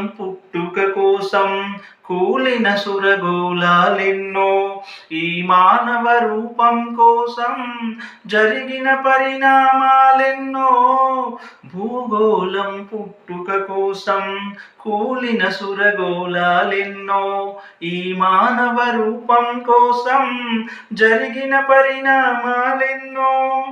పుట్టుక కోసం కూలిన సురగోళాలెన్నో ఈ మానవ రూపం కోసం జరిగిన పరిణామాలెన్నో భూగోళం పుట్టుక కోసం కూలిన సురగోళాలెన్నో ఈ మానవ రూపం కోసం జరిగిన పరిణామాలెన్నో.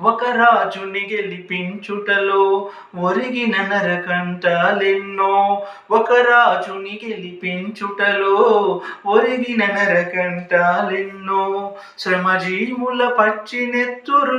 ఒక రాజుని గెలిపించుటలో ఒరిగిన నరకంటాలెన్నో. ఒక రాజుని గెలిపించుటలో ఒరిగిన నరకంటాలెన్నో శ్రమజీవుల పచ్చి నెత్తురులు